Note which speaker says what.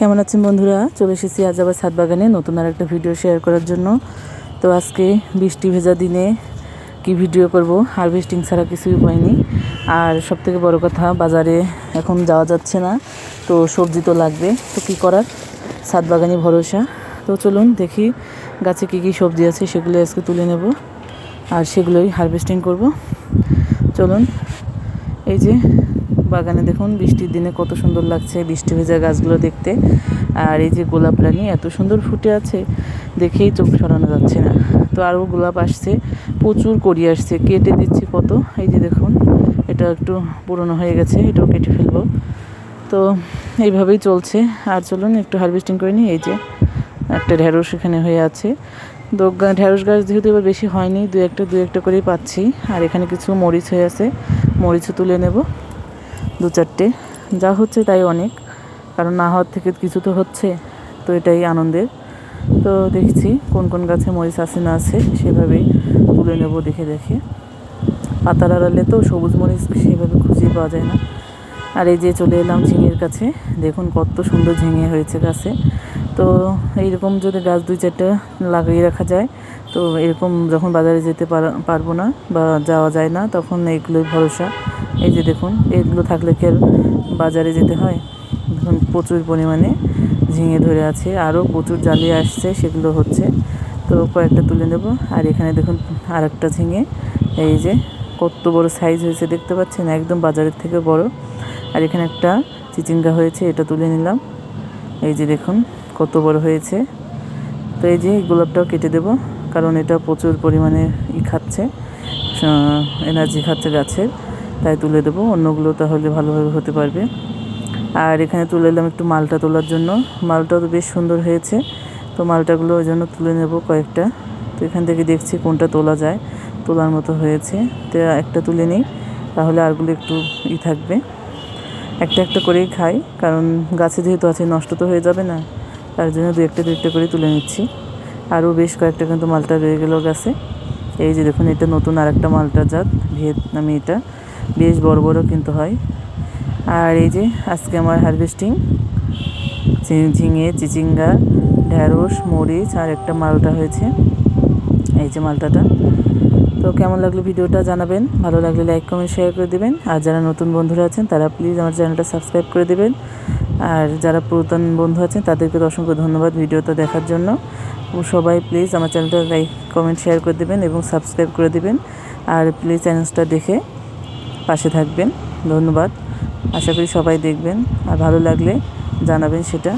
Speaker 1: কেমন আছেন বন্ধুরা? চলে এসেছি আজ আবার ছাদ বাগানে নতুন আর একটা ভিডিও শেয়ার করার জন্য। তো আজকে বৃষ্টি ভেজা দিনে কি ভিডিও করব? হারভেস্টিং ছাড়া কিছুই পাইনি আর সব থেকে বড় কথা, বাজারে এখন যাওয়া যাচ্ছে না, তো সবজি তো লাগবে। তো কী করার? ছাদ বাগানই ভরসা। তো চলুন দেখি গাছে কী কী সবজি আছে, সেগুলো আজকে তুলে নেব। আর সেগুলোই হারভেস্টিং করব। চলুন, এই যে বাগানে দেখুন, বৃষ্টির দিনে কত সুন্দর লাগছে, বৃষ্টি ভেজা গাছগুলো দেখতে। আর এই যে গোলাপ রানী এত সুন্দর ফুটে আছে, দেখেই চোখ সরানো যাচ্ছে না। তো আরও গোলাপ আসছে, প্রচুর করি আসছে, কেটে দিচ্ছি কত, এই যে দেখুন, এটা একটু পুরনো হয়ে গেছে, এটাও কেটে ফেলব। তো এইভাবেই চলছে, আর চলুন একটু হারভেস্টিং করে নিই, এই যে একটা ঢেঁড়স এখানে হয়ে আছে। তো ঢেঁড়স গাছ যেহেতু এবার বেশি হয়নি, দু একটা দু একটা করেই পাচ্ছি, আর এখানে কিছু মরিচ হয়ে আছে, মরিচও তুলে নেব। দু চারটে। যা হচ্ছে তাই অনেক, কারণ না হওয়ার থেকে কিছু তো হচ্ছে, তো এটাই আনন্দের। তো দেখছি কোন কোন গাছে মরিচ আছে না আছে, সেভাবেই তুলে নেব দেখে দেখে। পাতার আড়ালে তো সবুজ মরিচ সেভাবে খুঁজে পাওয়া যায় না। আর এই যে চলে এলাম ঝিঙের কাছে, দেখুন কত সুন্দর ঝিঙে হয়েছে গাছে। তো এইরকম যদি গাছ দুই চারটে লাগিয়ে রাখা যায়, তো এরকম যখন বাজারে যেতে পারা- পারব না বা যাওয়া যায় না, তখন এইগুলোই ভরসা। এই যে দেখুন, এগুলো থাকলে কি আর বাজারে যেতে হয়? দেখুন প্রচুর পরিমাণে ঝিঙে ধরে আছে, আরও প্রচুর জ্বালিয়ে আসছে, সেগুলো হচ্ছে। তো কয়েকটা তুলে নেব, আর এখানে দেখুন আর একটা ঝিঙে। এই যে কত বড় সাইজ হয়েছে, দেখতে পাচ্ছেন? একদম বাজারের থেকে বড়। আর এখানে একটা চিচিঙ্গা হয়েছে, এটা তুলে নিলাম। এই যে দেখুন কত বড় হয়েছে। তো এই যে গোলাপটাও কেটে দেব, কারণ এটা প্রচুর পরিমাণে ই খাচ্ছে এনার্জি খাচ্ছে গাছের, তাই তুলে দেবো। অন্যগুলো তাহলে ভালোভাবে হতে পারবে। আর এখানে তুলে এলাম একটু মালটা তোলার জন্য। মালটাও তো বেশ সুন্দর হয়েছে, তো মালটাগুলো ওই জন্য তুলে নেব কয়েকটা। তো এখান থেকে দেখছি কোনটা তোলা যায়, তোলার মতো হয়েছে। তো একটা তুলে নিই, তাহলে আরগুলো একটু ই থাকবে। একটা একটা করেই খাই, কারণ গাছে যেহেতু আছে, নষ্ট তো হয়ে যাবে না। তার জন্য দু একটা দু একটা করে তুলে নিচ্ছি। আরও বেশ কয়েকটা কিন্তু মালটা রয়ে গেল গাছে। এই যে দেখুন, এটা নতুন আর একটা মালটা জাত ভিয়েতনামি এটা বেশ বড় বড় কিন্তু হয়। আর এই যে আজকে আমার হারভেস্টিং ঝিঙে, চিচিঙ্গা, ঢ্যাঁড়স, মরিচ আর একটা মালটা হয়েছে। এই যে মালটাটা। তো কেমন লাগল ভিডিওটা জানাবেন? ভালো লাগলে লাইক, কমেন্ট, শেয়ার করে দেবেন। আর যারা নতুন বন্ধুরা আছেন, তারা প্লিজ আমার চ্যানেলটা সাবস্ক্রাইব করে দেবেন। আর যারা পুরাতন বন্ধু আছেন, তাদেরকে অসংখ্য ধন্যবাদ ভিডিওটা দেখার জন্য। সবাই প্লিজ আমার চ্যানেলটা লাইক কমেন্ট শেয়ার করে দেবেন এবং সাবস্ক্রাইব করে দেবেন। আর প্লিজ চ্যানেলসটা দেখে পাশে থাকবেন। ধন্যবাদ। আশা করি সবাই দেখবেন। আর ভালো লাগলে জানাবেন সেটা।